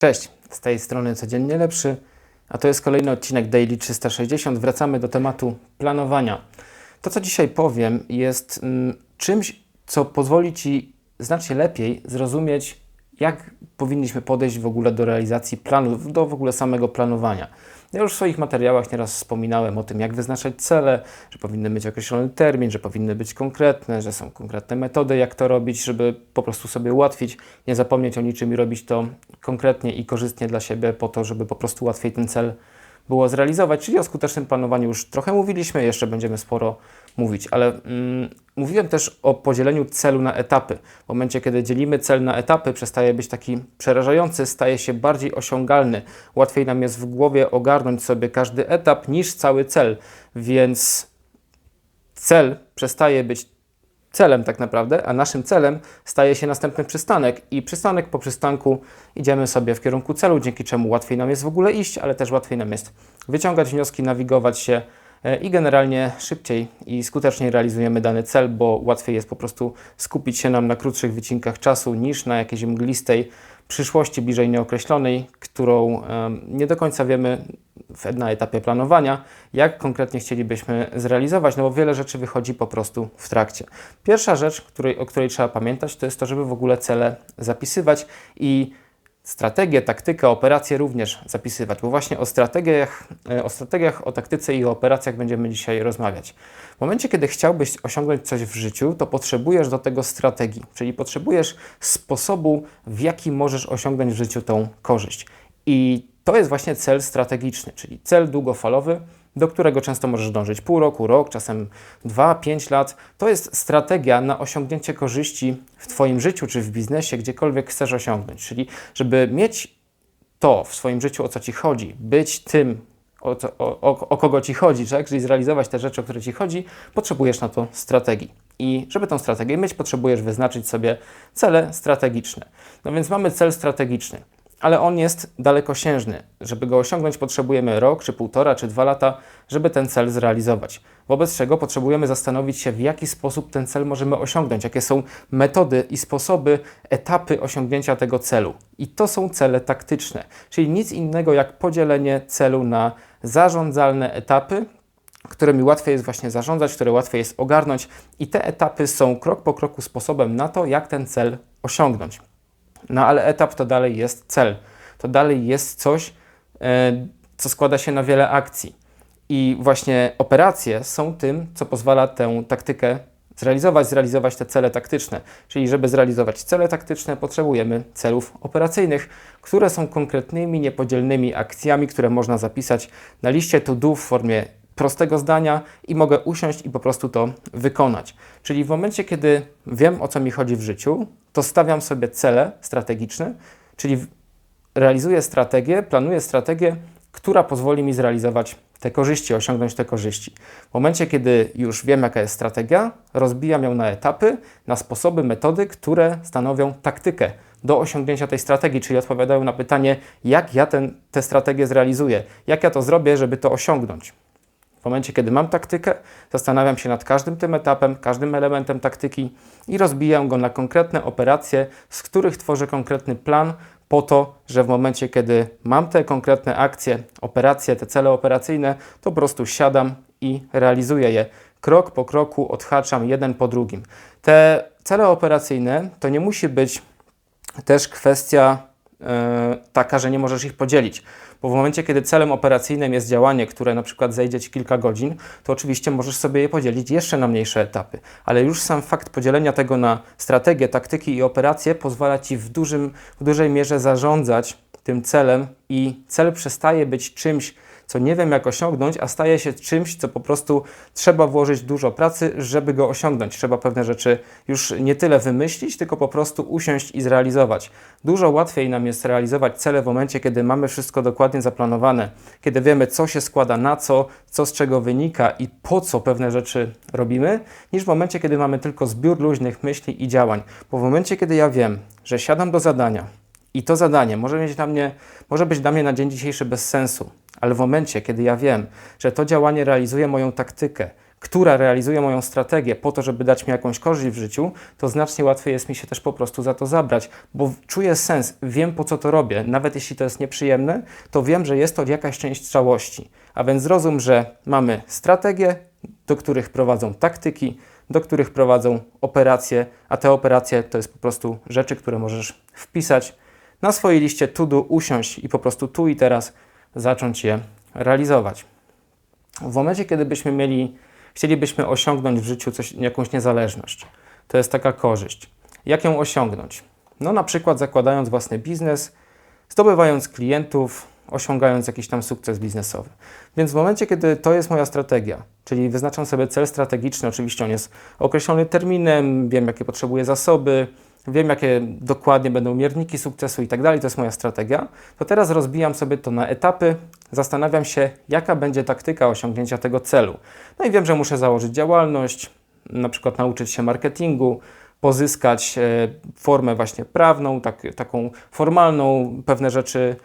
Cześć, z tej strony codziennie lepszy, a to jest kolejny odcinek Daily 360. Wracamy do tematu planowania. To, co dzisiaj powiem, jest mm, czymś, co pozwoli Ci znacznie lepiej zrozumieć, jak powinniśmy podejść w ogóle do realizacji planów, do w ogóle samego planowania. Ja już w swoich materiałach nieraz wspominałem o tym, jak wyznaczać cele, że powinny mieć określony termin, że powinny być konkretne, że są konkretne metody, jak to robić, żeby po prostu sobie ułatwić, nie zapomnieć o niczym i robić to konkretnie i korzystnie dla siebie, po to, żeby po prostu łatwiej ten cel było zrealizować. Czyli o skutecznym planowaniu już trochę mówiliśmy, jeszcze będziemy sporo mówić, ale mm, mówiłem też o podzieleniu celu na etapy. W momencie, kiedy dzielimy cel na etapy, przestaje być taki przerażający, staje się bardziej osiągalny. Łatwiej nam jest w głowie ogarnąć sobie każdy etap niż cały cel, więc cel przestaje być celem tak naprawdę, a naszym celem staje się następny przystanek i przystanek po przystanku idziemy sobie w kierunku celu, dzięki czemu łatwiej nam jest w ogóle iść, ale też łatwiej nam jest wyciągać wnioski, nawigować się i generalnie szybciej i skuteczniej realizujemy dany cel, bo łatwiej jest po prostu skupić się nam na krótszych wycinkach czasu niż na jakiejś mglistej przyszłości bliżej nieokreślonej, którą nie do końca wiemy na etapie planowania, jak konkretnie chcielibyśmy zrealizować, no bo wiele rzeczy wychodzi po prostu w trakcie. Pierwsza rzecz, której, o której trzeba pamiętać, to jest to, żeby w ogóle cele zapisywać i strategię, taktykę, operacje również zapisywać, bo właśnie o strategiach, e, o strategiach, o taktyce i o operacjach będziemy dzisiaj rozmawiać. W momencie, kiedy chciałbyś osiągnąć coś w życiu, to potrzebujesz do tego strategii, czyli potrzebujesz sposobu, w jaki możesz osiągnąć w życiu tą korzyść. I to jest właśnie cel strategiczny, czyli cel długofalowy, do którego często możesz dążyć pół roku, rok, czasem dwa, pięć lat. To jest strategia na osiągnięcie korzyści w Twoim życiu czy w biznesie, gdziekolwiek chcesz osiągnąć. Czyli, żeby mieć to w swoim życiu, o co Ci chodzi, być tym, o, co, o, o, o kogo Ci chodzi, tak? czyli zrealizować te rzeczy, o które Ci chodzi, potrzebujesz na to strategii. I żeby tą strategię mieć, potrzebujesz wyznaczyć sobie cele strategiczne. No więc mamy cel strategiczny ale on jest dalekosiężny. Żeby go osiągnąć, potrzebujemy rok, czy półtora, czy dwa lata, żeby ten cel zrealizować. Wobec czego potrzebujemy zastanowić się, w jaki sposób ten cel możemy osiągnąć, jakie są metody i sposoby, etapy osiągnięcia tego celu. I to są cele taktyczne, czyli nic innego jak podzielenie celu na zarządzalne etapy, którymi łatwiej jest właśnie zarządzać, które łatwiej jest ogarnąć, i te etapy są krok po kroku sposobem na to, jak ten cel osiągnąć. No ale etap to dalej jest cel. To dalej jest coś, e, co składa się na wiele akcji. I właśnie operacje są tym, co pozwala tę taktykę zrealizować, zrealizować te cele taktyczne. Czyli, żeby zrealizować cele taktyczne, potrzebujemy celów operacyjnych, które są konkretnymi, niepodzielnymi akcjami, które można zapisać na liście to-do w formie prostego zdania i mogę usiąść i po prostu to wykonać. Czyli w momencie, kiedy wiem, o co mi chodzi w życiu, to stawiam sobie cele strategiczne, czyli realizuję strategię, planuję strategię, która pozwoli mi zrealizować te korzyści, osiągnąć te korzyści. W momencie, kiedy już wiem, jaka jest strategia, rozbijam ją na etapy, na sposoby, metody, które stanowią taktykę do osiągnięcia tej strategii, czyli odpowiadają na pytanie, jak ja ten, tę strategię zrealizuję, jak ja to zrobię, żeby to osiągnąć. W momencie, kiedy mam taktykę, zastanawiam się nad każdym tym etapem, każdym elementem taktyki i rozbijam go na konkretne operacje, z których tworzę konkretny plan, po to, że w momencie, kiedy mam te konkretne akcje, operacje, te cele operacyjne, to po prostu siadam i realizuję je. Krok po kroku odhaczam jeden po drugim. Te cele operacyjne to nie musi być też kwestia yy, taka, że nie możesz ich podzielić bo w momencie, kiedy celem operacyjnym jest działanie, które na przykład zejdzie Ci kilka godzin, to oczywiście możesz sobie je podzielić jeszcze na mniejsze etapy, ale już sam fakt podzielenia tego na strategię, taktyki i operacje pozwala Ci w, dużym, w dużej mierze zarządzać tym celem i cel przestaje być czymś, co nie wiem jak osiągnąć, a staje się czymś, co po prostu trzeba włożyć dużo pracy, żeby go osiągnąć. Trzeba pewne rzeczy już nie tyle wymyślić, tylko po prostu usiąść i zrealizować. Dużo łatwiej nam jest realizować cele w momencie, kiedy mamy wszystko dokładnie zaplanowane, kiedy wiemy, co się składa na co, co z czego wynika i po co pewne rzeczy robimy, niż w momencie, kiedy mamy tylko zbiór luźnych myśli i działań. Bo w momencie, kiedy ja wiem, że siadam do zadania, i to zadanie może, mieć dla mnie, może być dla mnie na dzień dzisiejszy bez sensu, ale w momencie, kiedy ja wiem, że to działanie realizuje moją taktykę, która realizuje moją strategię po to, żeby dać mi jakąś korzyść w życiu, to znacznie łatwiej jest mi się też po prostu za to zabrać, bo czuję sens, wiem po co to robię. Nawet jeśli to jest nieprzyjemne, to wiem, że jest to jakaś część całości. A więc zrozum, że mamy strategię, do których prowadzą taktyki, do których prowadzą operacje, a te operacje to jest po prostu rzeczy, które możesz wpisać na swojej liście to do, usiąść i po prostu tu i teraz zacząć je realizować. W momencie, kiedy byśmy mieli, chcielibyśmy osiągnąć w życiu coś, jakąś niezależność, to jest taka korzyść. Jak ją osiągnąć? No na przykład zakładając własny biznes, zdobywając klientów, osiągając jakiś tam sukces biznesowy. Więc w momencie, kiedy to jest moja strategia, czyli wyznaczam sobie cel strategiczny, oczywiście on jest określony terminem, wiem jakie potrzebuję zasoby, wiem jakie dokładnie będą mierniki sukcesu i tak dalej, to jest moja strategia, to teraz rozbijam sobie to na etapy, zastanawiam się, jaka będzie taktyka osiągnięcia tego celu. No i wiem, że muszę założyć działalność, na przykład nauczyć się marketingu, pozyskać e, formę właśnie prawną, tak, taką formalną, pewne rzeczy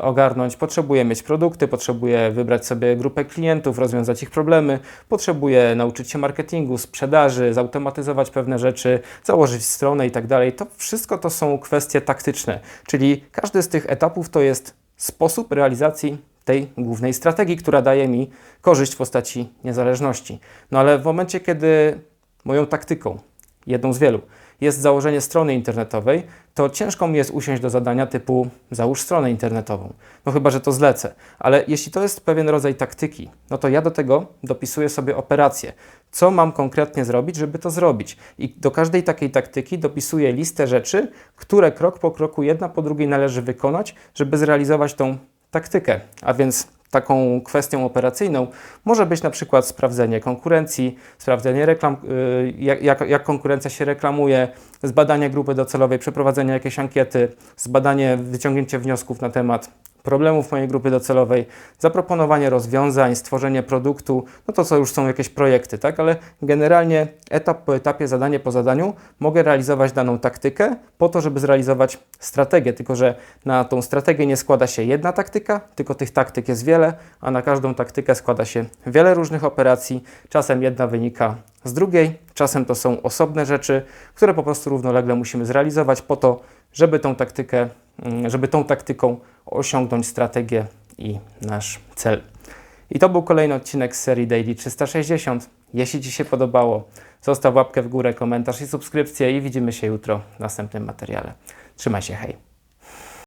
ogarnąć. Potrzebuję mieć produkty, potrzebuję wybrać sobie grupę klientów, rozwiązać ich problemy, potrzebuję nauczyć się marketingu, sprzedaży, zautomatyzować pewne rzeczy, założyć stronę i tak dalej. To wszystko to są kwestie taktyczne, czyli każdy z tych etapów to jest sposób realizacji tej głównej strategii, która daje mi korzyść w postaci niezależności. No ale w momencie, kiedy moją taktyką jedną z wielu, jest założenie strony internetowej, to ciężko mi jest usiąść do zadania typu załóż stronę internetową. No chyba, że to zlecę. Ale jeśli to jest pewien rodzaj taktyki, no to ja do tego dopisuję sobie operację. Co mam konkretnie zrobić, żeby to zrobić? I do każdej takiej taktyki dopisuję listę rzeczy, które krok po kroku, jedna po drugiej należy wykonać, żeby zrealizować tą taktykę. A więc taką kwestią operacyjną może być na przykład sprawdzenie konkurencji, sprawdzenie reklam, y, jak, jak, jak, konkurencja się reklamuje, zbadanie grupy docelowej, przeprowadzenie jakiejś ankiety, zbadanie, wyciągnięcie wniosków na temat problemów mojej grupy docelowej, zaproponowanie rozwiązań, stworzenie produktu, no to co już są jakieś projekty, tak? Ale generalnie etap po etapie, zadanie po zadaniu mogę realizować daną taktykę po to, żeby zrealizować strategię, tylko że na tą strategię nie składa się jedna taktyka, tylko tych taktyk jest wiele, a na każdą taktykę składa się wiele różnych operacji, czasem jedna wynika z drugiej, czasem to są osobne rzeczy, które po prostu równolegle musimy zrealizować po to, żeby tą taktykę, mm, żeby tą taktyką osiągnąć strategię i nasz cel. I to był kolejny odcinek z serii Daily 360. Jeśli Ci się podobało, zostaw łapkę w górę, komentarz i subskrypcję i widzimy się jutro w następnym materiale. Trzymaj się, hej!